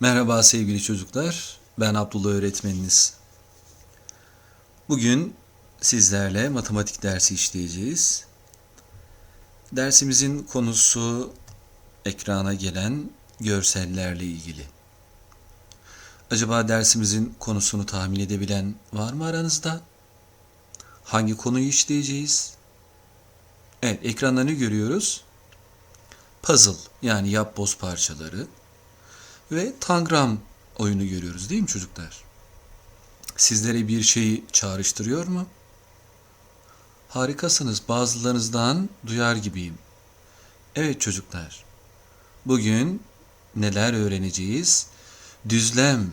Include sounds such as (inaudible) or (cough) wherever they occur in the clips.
Merhaba sevgili çocuklar. Ben Abdullah öğretmeniniz. Bugün sizlerle matematik dersi işleyeceğiz. Dersimizin konusu ekrana gelen görsellerle ilgili. Acaba dersimizin konusunu tahmin edebilen var mı aranızda? Hangi konuyu işleyeceğiz? Evet, ekranlarını görüyoruz. Puzzle yani yapboz parçaları ve tangram oyunu görüyoruz değil mi çocuklar? Sizlere bir şeyi çağrıştırıyor mu? Harikasınız. Bazılarınızdan duyar gibiyim. Evet çocuklar. Bugün neler öğreneceğiz? Düzlem.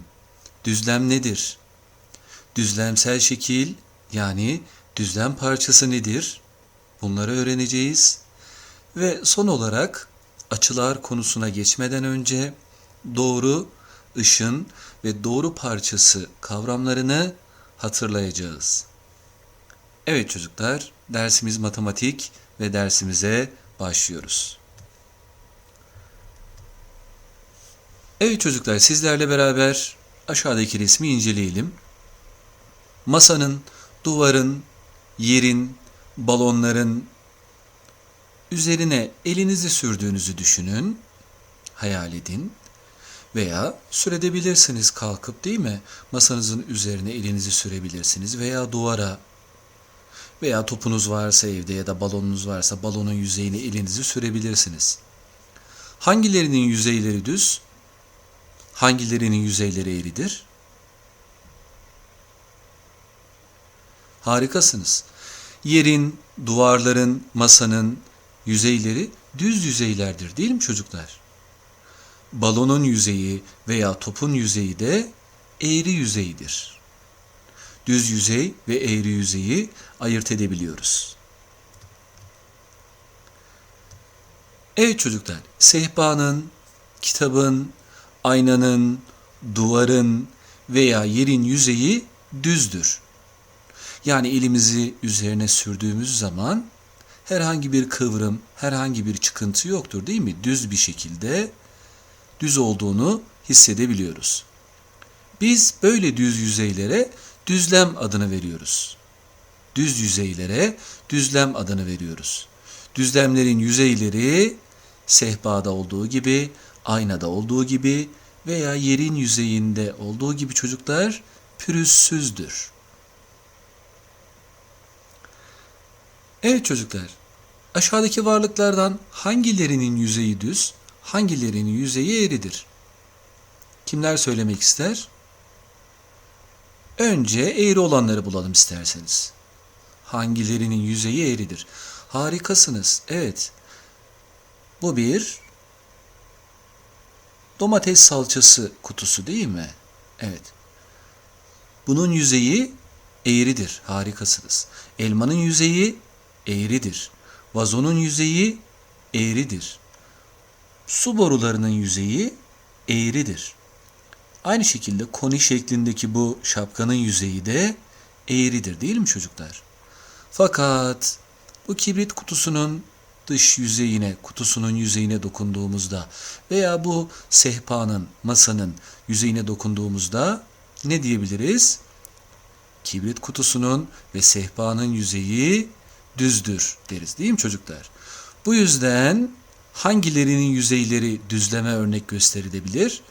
Düzlem nedir? Düzlemsel şekil yani düzlem parçası nedir? Bunları öğreneceğiz. Ve son olarak açılar konusuna geçmeden önce doğru, ışın ve doğru parçası kavramlarını hatırlayacağız. Evet çocuklar, dersimiz matematik ve dersimize başlıyoruz. Evet çocuklar, sizlerle beraber aşağıdaki resmi inceleyelim. Masanın, duvarın, yerin, balonların üzerine elinizi sürdüğünüzü düşünün, hayal edin veya sürebilirsiniz kalkıp değil mi? Masanızın üzerine elinizi sürebilirsiniz veya duvara veya topunuz varsa evde ya da balonunuz varsa balonun yüzeyine elinizi sürebilirsiniz. Hangilerinin yüzeyleri düz? Hangilerinin yüzeyleri eğridir? Harikasınız. Yerin, duvarların, masanın yüzeyleri düz yüzeylerdir değil mi çocuklar? Balonun yüzeyi veya topun yüzeyi de eğri yüzeydir. Düz yüzey ve eğri yüzeyi ayırt edebiliyoruz. Evet çocuklar, sehpanın, kitabın, aynanın, duvarın veya yerin yüzeyi düzdür. Yani elimizi üzerine sürdüğümüz zaman herhangi bir kıvrım, herhangi bir çıkıntı yoktur değil mi? Düz bir şekilde düz olduğunu hissedebiliyoruz. Biz böyle düz yüzeylere düzlem adını veriyoruz. Düz yüzeylere düzlem adını veriyoruz. Düzlemlerin yüzeyleri sehpada olduğu gibi, aynada olduğu gibi veya yerin yüzeyinde olduğu gibi çocuklar pürüzsüzdür. Evet çocuklar, aşağıdaki varlıklardan hangilerinin yüzeyi düz, hangilerinin yüzeyi eğridir? Kimler söylemek ister? Önce eğri olanları bulalım isterseniz. Hangilerinin yüzeyi eğridir? Harikasınız. Evet. Bu bir domates salçası kutusu değil mi? Evet. Bunun yüzeyi eğridir. Harikasınız. Elmanın yüzeyi eğridir. Vazonun yüzeyi eğridir. Su borularının yüzeyi eğridir. Aynı şekilde koni şeklindeki bu şapkanın yüzeyi de eğridir değil mi çocuklar? Fakat bu kibrit kutusunun dış yüzeyine, kutusunun yüzeyine dokunduğumuzda veya bu sehpanın, masanın yüzeyine dokunduğumuzda ne diyebiliriz? Kibrit kutusunun ve sehpanın yüzeyi düzdür deriz değil mi çocuklar? Bu yüzden hangilerinin yüzeyleri düzleme örnek gösterilebilir?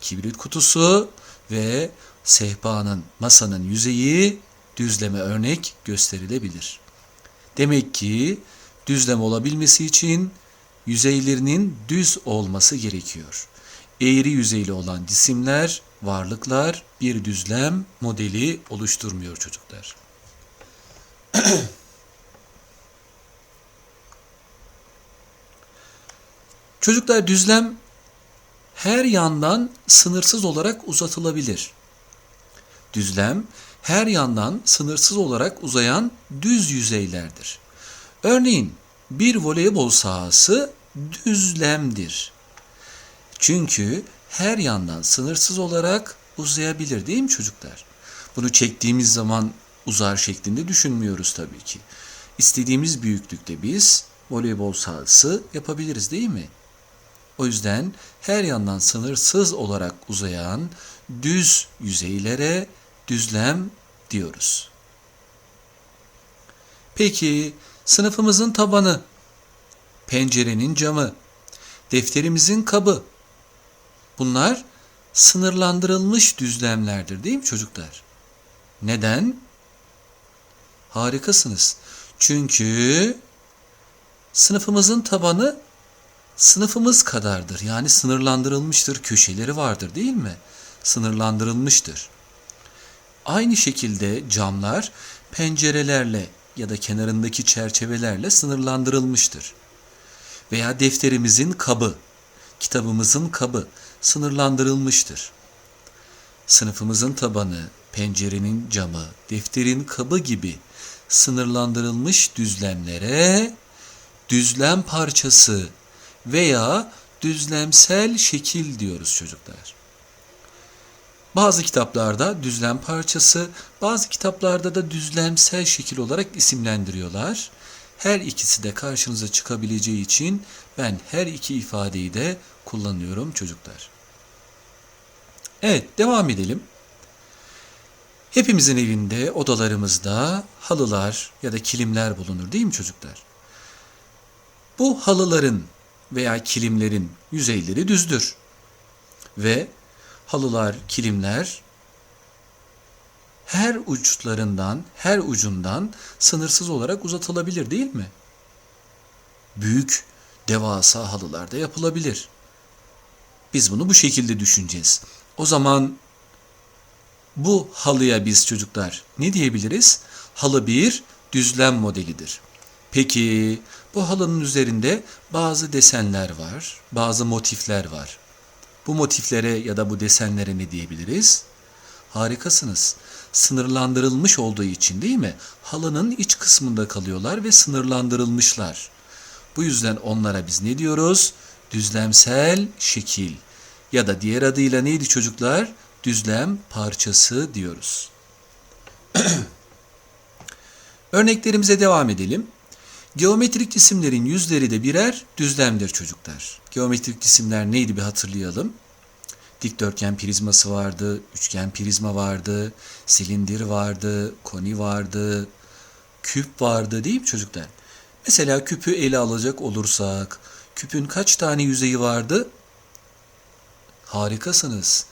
Kibrit kutusu ve sehpanın, masanın yüzeyi düzleme örnek gösterilebilir. Demek ki düzlem olabilmesi için yüzeylerinin düz olması gerekiyor. Eğri yüzeyli olan cisimler, varlıklar bir düzlem modeli oluşturmuyor çocuklar. (clears throat) Çocuklar düzlem her yandan sınırsız olarak uzatılabilir. Düzlem her yandan sınırsız olarak uzayan düz yüzeylerdir. Örneğin bir voleybol sahası düzlemdir. Çünkü her yandan sınırsız olarak uzayabilir değil mi çocuklar? Bunu çektiğimiz zaman uzar şeklinde düşünmüyoruz tabii ki. İstediğimiz büyüklükte biz voleybol sahası yapabiliriz değil mi? O yüzden her yandan sınırsız olarak uzayan düz yüzeylere düzlem diyoruz. Peki sınıfımızın tabanı, pencerenin camı, defterimizin kabı. Bunlar sınırlandırılmış düzlemlerdir değil mi çocuklar? Neden? Harikasınız. Çünkü sınıfımızın tabanı sınıfımız kadardır. Yani sınırlandırılmıştır, köşeleri vardır değil mi? Sınırlandırılmıştır. Aynı şekilde camlar pencerelerle ya da kenarındaki çerçevelerle sınırlandırılmıştır. Veya defterimizin kabı, kitabımızın kabı sınırlandırılmıştır. Sınıfımızın tabanı, pencerenin camı, defterin kabı gibi sınırlandırılmış düzlemlere düzlem parçası veya düzlemsel şekil diyoruz çocuklar. Bazı kitaplarda düzlem parçası, bazı kitaplarda da düzlemsel şekil olarak isimlendiriyorlar. Her ikisi de karşınıza çıkabileceği için ben her iki ifadeyi de kullanıyorum çocuklar. Evet, devam edelim. Hepimizin evinde, odalarımızda halılar ya da kilimler bulunur değil mi çocuklar? Bu halıların veya kilimlerin yüzeyleri düzdür. Ve halılar, kilimler her uçlarından, her ucundan sınırsız olarak uzatılabilir değil mi? Büyük, devasa halılar da yapılabilir. Biz bunu bu şekilde düşüneceğiz. O zaman bu halıya biz çocuklar ne diyebiliriz? Halı bir düzlem modelidir. Peki bu halının üzerinde bazı desenler var, bazı motifler var. Bu motiflere ya da bu desenlere ne diyebiliriz? Harikasınız. Sınırlandırılmış olduğu için değil mi? Halının iç kısmında kalıyorlar ve sınırlandırılmışlar. Bu yüzden onlara biz ne diyoruz? Düzlemsel şekil ya da diğer adıyla neydi çocuklar? Düzlem parçası diyoruz. (clears throat) Örneklerimize devam edelim. Geometrik cisimlerin yüzleri de birer düzlemdir çocuklar. Geometrik cisimler neydi bir hatırlayalım. Dikdörtgen prizması vardı, üçgen prizma vardı, silindir vardı, koni vardı, küp vardı değil mi çocuklar? Mesela küpü ele alacak olursak, küpün kaç tane yüzeyi vardı? Harikasınız.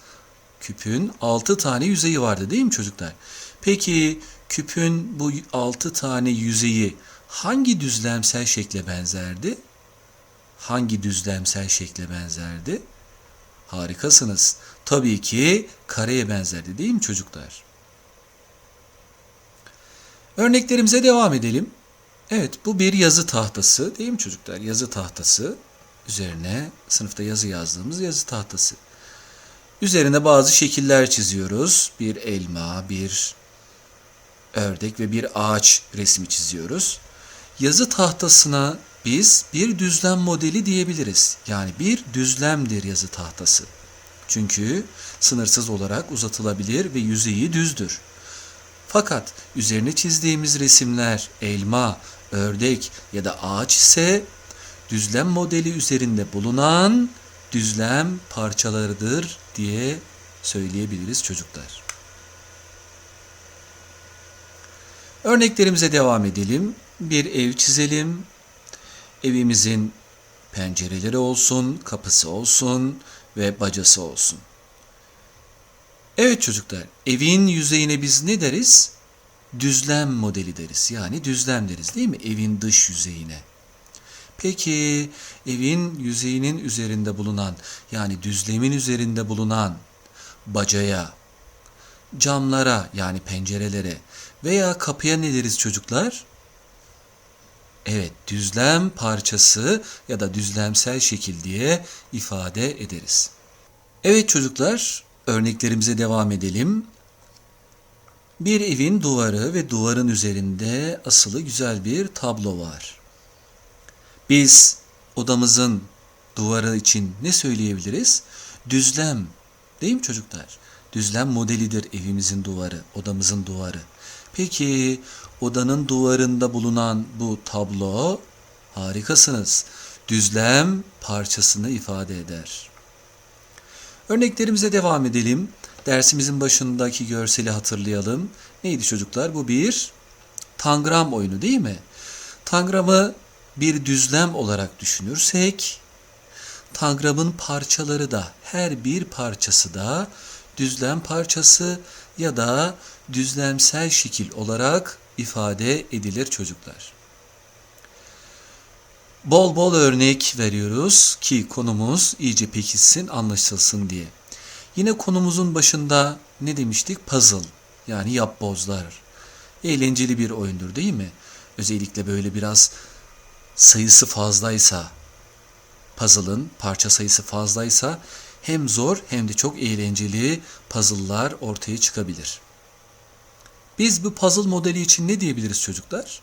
Küpün 6 tane yüzeyi vardı değil mi çocuklar? Peki küpün bu 6 tane yüzeyi hangi düzlemsel şekle benzerdi? Hangi düzlemsel şekle benzerdi? Harikasınız. Tabii ki kareye benzerdi değil mi çocuklar? Örneklerimize devam edelim. Evet bu bir yazı tahtası değil mi çocuklar? Yazı tahtası üzerine sınıfta yazı yazdığımız yazı tahtası. Üzerine bazı şekiller çiziyoruz. Bir elma, bir ördek ve bir ağaç resmi çiziyoruz. Yazı tahtasına biz bir düzlem modeli diyebiliriz. Yani bir düzlemdir yazı tahtası. Çünkü sınırsız olarak uzatılabilir ve yüzeyi düzdür. Fakat üzerine çizdiğimiz resimler elma, ördek ya da ağaç ise düzlem modeli üzerinde bulunan düzlem parçalarıdır diye söyleyebiliriz çocuklar. Örneklerimize devam edelim. Bir ev çizelim. Evimizin pencereleri olsun, kapısı olsun ve bacası olsun. Evet çocuklar, evin yüzeyine biz ne deriz? Düzlem modeli deriz. Yani düzlem deriz değil mi? Evin dış yüzeyine. Peki evin yüzeyinin üzerinde bulunan yani düzlemin üzerinde bulunan bacaya, camlara yani pencerelere veya kapıya ne deriz çocuklar? Evet, düzlem parçası ya da düzlemsel şekil diye ifade ederiz. Evet çocuklar, örneklerimize devam edelim. Bir evin duvarı ve duvarın üzerinde asılı güzel bir tablo var. Biz odamızın duvarı için ne söyleyebiliriz? Düzlem. Değil mi çocuklar? Düzlem modelidir evimizin duvarı, odamızın duvarı. Peki odanın duvarında bulunan bu tablo harikasınız. düzlem parçasını ifade eder. Örneklerimize devam edelim. Dersimizin başındaki görseli hatırlayalım. Neydi çocuklar? Bu bir tangram oyunu değil mi? Tangramı bir düzlem olarak düşünürsek, tangramın parçaları da her bir parçası da düzlem parçası ya da düzlemsel şekil olarak ifade edilir çocuklar. Bol bol örnek veriyoruz ki konumuz iyice pekişsin, anlaşılsın diye. Yine konumuzun başında ne demiştik? Puzzle yani yapbozlar. Eğlenceli bir oyundur değil mi? Özellikle böyle biraz sayısı fazlaysa, puzzle'ın parça sayısı fazlaysa hem zor hem de çok eğlenceli puzzle'lar ortaya çıkabilir. Biz bu puzzle modeli için ne diyebiliriz çocuklar?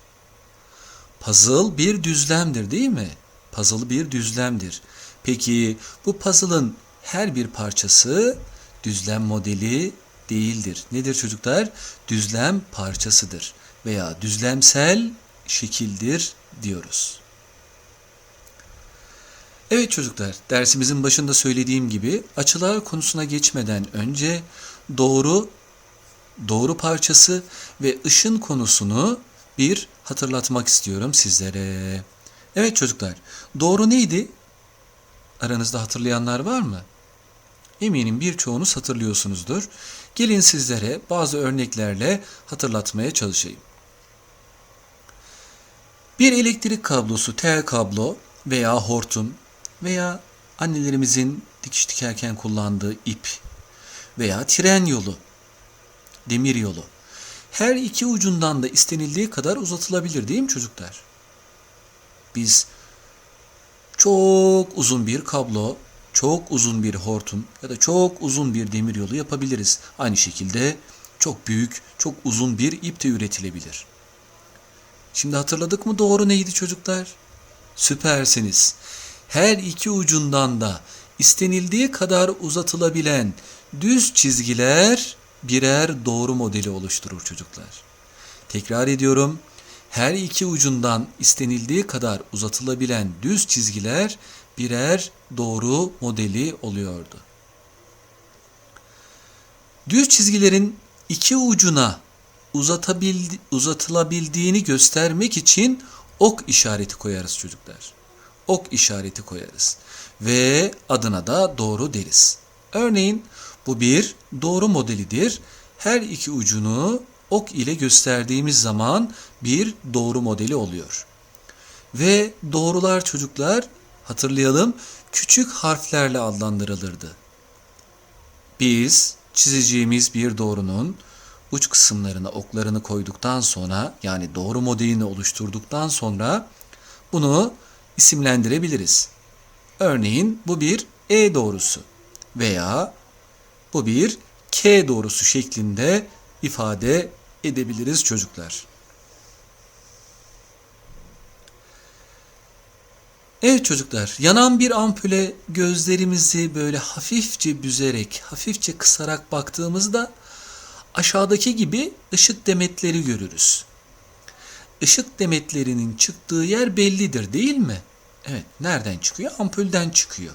Puzzle bir düzlemdir değil mi? Puzzle bir düzlemdir. Peki bu puzzle'ın her bir parçası düzlem modeli değildir. Nedir çocuklar? Düzlem parçasıdır veya düzlemsel şekildir diyoruz. Evet çocuklar, dersimizin başında söylediğim gibi açılar konusuna geçmeden önce doğru doğru parçası ve ışın konusunu bir hatırlatmak istiyorum sizlere. Evet çocuklar, doğru neydi? Aranızda hatırlayanlar var mı? Eminim birçoğunuz hatırlıyorsunuzdur. Gelin sizlere bazı örneklerle hatırlatmaya çalışayım. Bir elektrik kablosu, tel kablo veya hortum veya annelerimizin dikiş dikerken kullandığı ip veya tren yolu, demir yolu. Her iki ucundan da istenildiği kadar uzatılabilir değil mi çocuklar? Biz çok uzun bir kablo, çok uzun bir hortum ya da çok uzun bir demir yolu yapabiliriz. Aynı şekilde çok büyük, çok uzun bir ip de üretilebilir. Şimdi hatırladık mı doğru neydi çocuklar? Süpersiniz. Her iki ucundan da istenildiği kadar uzatılabilen düz çizgiler birer doğru modeli oluşturur çocuklar. Tekrar ediyorum. Her iki ucundan istenildiği kadar uzatılabilen düz çizgiler birer doğru modeli oluyordu. Düz çizgilerin iki ucuna uzatabildi, uzatılabildiğini göstermek için ok işareti koyarız çocuklar. Ok işareti koyarız ve adına da doğru deriz. Örneğin bu bir doğru modelidir. Her iki ucunu ok ile gösterdiğimiz zaman bir doğru modeli oluyor. Ve doğrular çocuklar hatırlayalım küçük harflerle adlandırılırdı. Biz çizeceğimiz bir doğrunun uç kısımlarına oklarını koyduktan sonra yani doğru modelini oluşturduktan sonra bunu isimlendirebiliriz. Örneğin bu bir E doğrusu veya bu bir K doğrusu şeklinde ifade edebiliriz çocuklar. Evet çocuklar, yanan bir ampule gözlerimizi böyle hafifçe büzerek, hafifçe kısarak baktığımızda aşağıdaki gibi ışık demetleri görürüz. Işık demetlerinin çıktığı yer bellidir değil mi? Evet, nereden çıkıyor? Ampulden çıkıyor.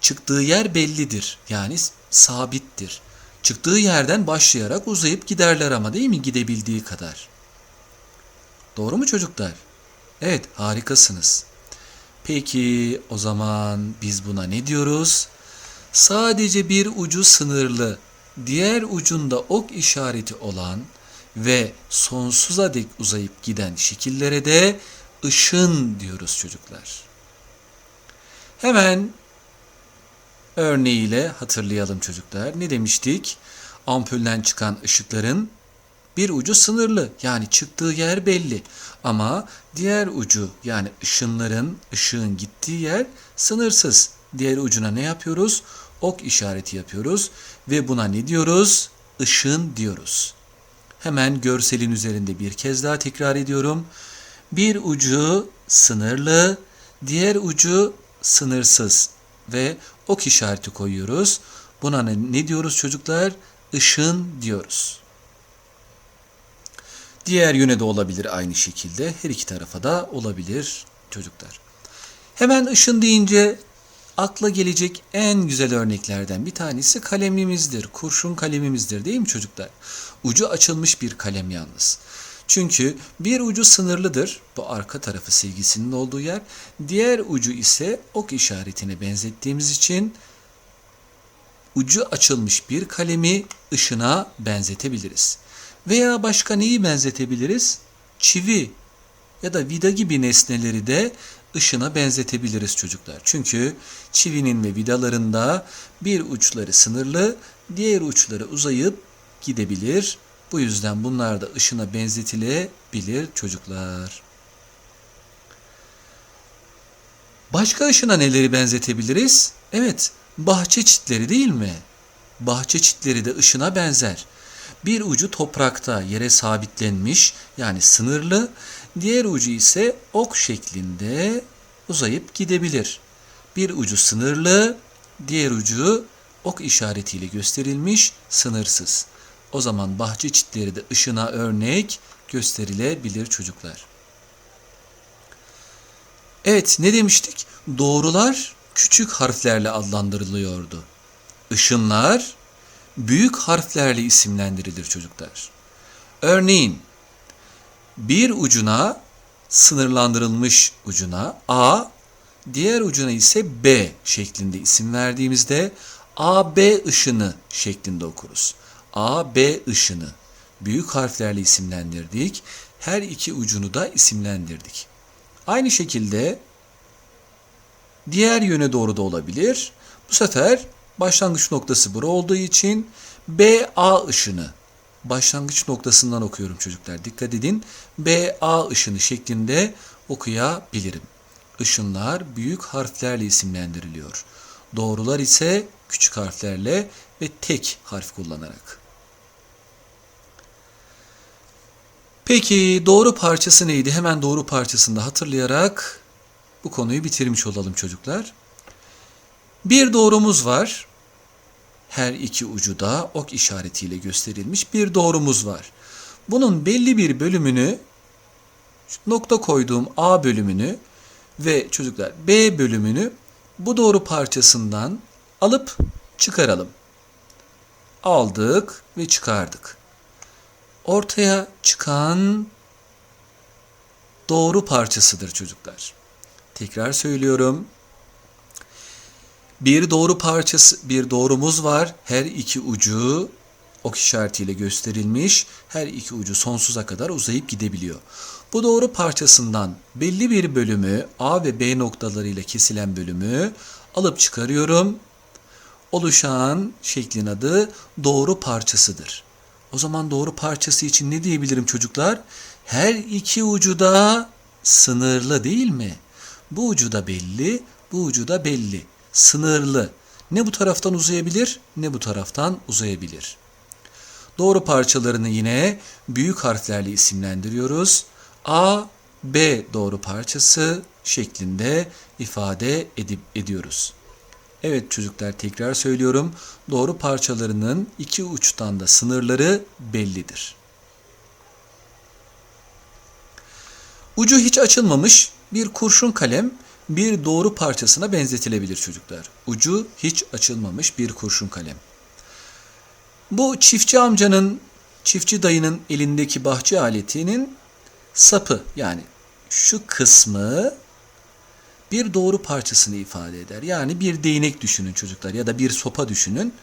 Çıktığı yer bellidir. Yani sabittir. Çıktığı yerden başlayarak uzayıp giderler ama değil mi? Gidebildiği kadar. Doğru mu çocuklar? Evet, harikasınız. Peki o zaman biz buna ne diyoruz? Sadece bir ucu sınırlı, diğer ucunda ok işareti olan ve sonsuza dek uzayıp giden şekillere de ışın diyoruz çocuklar. Hemen örneğiyle hatırlayalım çocuklar. Ne demiştik? Ampulden çıkan ışıkların bir ucu sınırlı yani çıktığı yer belli ama diğer ucu yani ışınların ışığın gittiği yer sınırsız. Diğer ucuna ne yapıyoruz? Ok işareti yapıyoruz ve buna ne diyoruz? Işın diyoruz. Hemen görselin üzerinde bir kez daha tekrar ediyorum. Bir ucu sınırlı, diğer ucu sınırsız ve ok işareti koyuyoruz. Buna ne diyoruz çocuklar? Işın diyoruz. Diğer yöne de olabilir aynı şekilde. Her iki tarafa da olabilir çocuklar. Hemen ışın deyince akla gelecek en güzel örneklerden bir tanesi kalemimizdir. Kurşun kalemimizdir değil mi çocuklar? Ucu açılmış bir kalem yalnız. Çünkü bir ucu sınırlıdır. Bu arka tarafı silgisinin olduğu yer. Diğer ucu ise ok işaretine benzettiğimiz için ucu açılmış bir kalemi ışına benzetebiliriz. Veya başka neyi benzetebiliriz? Çivi ya da vida gibi nesneleri de ışına benzetebiliriz çocuklar. Çünkü çivinin ve vidalarında bir uçları sınırlı, diğer uçları uzayıp gidebilir. Bu yüzden bunlar da ışına benzetilebilir çocuklar. Başka ışına neleri benzetebiliriz? Evet, bahçe çitleri değil mi? Bahçe çitleri de ışına benzer. Bir ucu toprakta yere sabitlenmiş yani sınırlı, diğer ucu ise ok şeklinde uzayıp gidebilir. Bir ucu sınırlı, diğer ucu ok işaretiyle gösterilmiş, sınırsız. O zaman bahçe çitleri de ışına örnek gösterilebilir çocuklar. Evet ne demiştik? Doğrular küçük harflerle adlandırılıyordu. Işınlar büyük harflerle isimlendirilir çocuklar. Örneğin bir ucuna sınırlandırılmış ucuna A, diğer ucuna ise B şeklinde isim verdiğimizde AB ışını şeklinde okuruz. AB ışını büyük harflerle isimlendirdik. Her iki ucunu da isimlendirdik. Aynı şekilde diğer yöne doğru da olabilir. Bu sefer başlangıç noktası bura olduğu için BA ışını başlangıç noktasından okuyorum çocuklar. Dikkat edin. BA ışını şeklinde okuyabilirim. Işınlar büyük harflerle isimlendiriliyor. Doğrular ise küçük harflerle ve tek harf kullanarak. Peki doğru parçası neydi? Hemen doğru parçasını da hatırlayarak bu konuyu bitirmiş olalım çocuklar. Bir doğrumuz var. Her iki ucu da ok işaretiyle gösterilmiş bir doğrumuz var. Bunun belli bir bölümünü nokta koyduğum A bölümünü ve çocuklar B bölümünü bu doğru parçasından alıp çıkaralım. Aldık ve çıkardık. Ortaya çıkan doğru parçasıdır çocuklar. Tekrar söylüyorum. Bir doğru parçası, bir doğrumuz var. Her iki ucu ok işaretiyle gösterilmiş. Her iki ucu sonsuza kadar uzayıp gidebiliyor. Bu doğru parçasından belli bir bölümü A ve B noktalarıyla kesilen bölümü alıp çıkarıyorum. Oluşan şeklin adı doğru parçasıdır. O zaman doğru parçası için ne diyebilirim çocuklar? Her iki ucu da sınırlı değil mi? Bu ucu da belli, bu ucu da belli. Sınırlı. Ne bu taraftan uzayabilir ne bu taraftan uzayabilir. Doğru parçalarını yine büyük harflerle isimlendiriyoruz. A, B doğru parçası şeklinde ifade edip ediyoruz. Evet çocuklar tekrar söylüyorum. Doğru parçalarının iki uçtan da sınırları bellidir. Ucu hiç açılmamış bir kurşun kalem bir doğru parçasına benzetilebilir çocuklar. Ucu hiç açılmamış bir kurşun kalem. Bu çiftçi amcanın, çiftçi dayının elindeki bahçe aletinin sapı yani şu kısmı bir doğru parçasını ifade eder. Yani bir değnek düşünün çocuklar ya da bir sopa düşünün.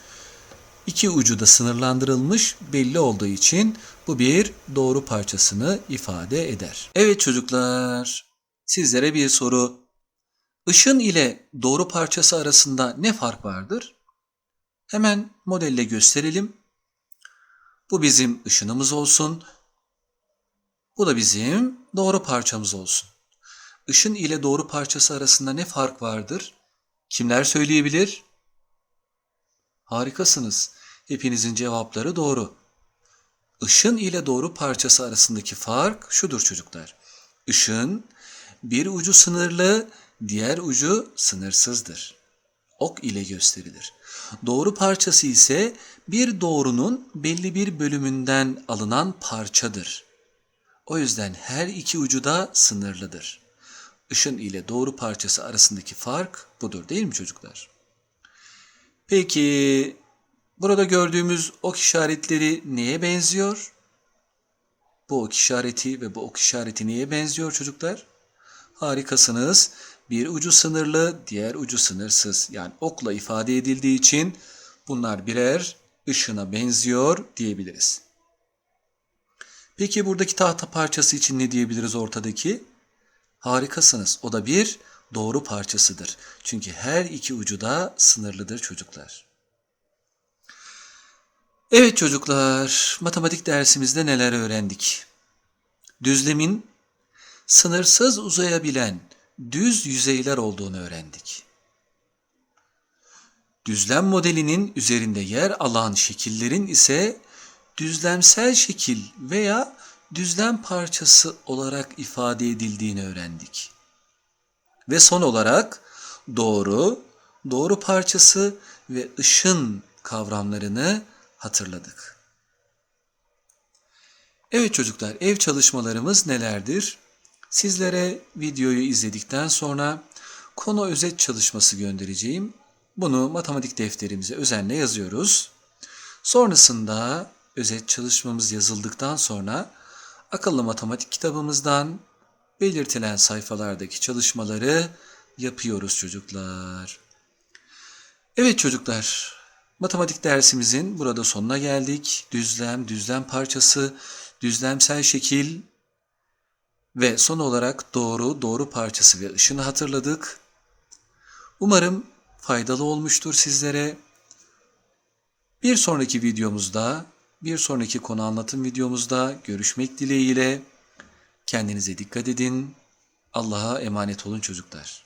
İki ucu da sınırlandırılmış belli olduğu için bu bir doğru parçasını ifade eder. Evet çocuklar, sizlere bir soru. Işın ile doğru parçası arasında ne fark vardır? Hemen modelle gösterelim. Bu bizim ışınımız olsun. Bu da bizim doğru parçamız olsun. Işın ile doğru parçası arasında ne fark vardır? Kimler söyleyebilir? Harikasınız. Hepinizin cevapları doğru. Işın ile doğru parçası arasındaki fark şudur çocuklar. Işın bir ucu sınırlı, diğer ucu sınırsızdır. Ok ile gösterilir. Doğru parçası ise bir doğrunun belli bir bölümünden alınan parçadır. O yüzden her iki ucu da sınırlıdır. ışın ile doğru parçası arasındaki fark budur değil mi çocuklar? Peki burada gördüğümüz ok işaretleri neye benziyor? Bu ok işareti ve bu ok işareti neye benziyor çocuklar? Harikasınız. Bir ucu sınırlı, diğer ucu sınırsız. Yani okla ifade edildiği için bunlar birer ışına benziyor diyebiliriz. Peki buradaki tahta parçası için ne diyebiliriz ortadaki? Harikasınız. O da bir doğru parçasıdır. Çünkü her iki ucu da sınırlıdır çocuklar. Evet çocuklar, matematik dersimizde neler öğrendik? Düzlemin sınırsız uzayabilen düz yüzeyler olduğunu öğrendik. Düzlem modelinin üzerinde yer alan şekillerin ise düzlemsel şekil veya düzlem parçası olarak ifade edildiğini öğrendik. Ve son olarak doğru, doğru parçası ve ışın kavramlarını hatırladık. Evet çocuklar, ev çalışmalarımız nelerdir? Sizlere videoyu izledikten sonra konu özet çalışması göndereceğim. Bunu matematik defterimize özenle yazıyoruz. Sonrasında özet çalışmamız yazıldıktan sonra akıllı matematik kitabımızdan belirtilen sayfalardaki çalışmaları yapıyoruz çocuklar. Evet çocuklar, matematik dersimizin burada sonuna geldik. Düzlem, düzlem parçası, düzlemsel şekil ve son olarak doğru, doğru parçası ve ışını hatırladık. Umarım faydalı olmuştur sizlere. Bir sonraki videomuzda, bir sonraki konu anlatım videomuzda görüşmek dileğiyle. Kendinize dikkat edin. Allah'a emanet olun çocuklar.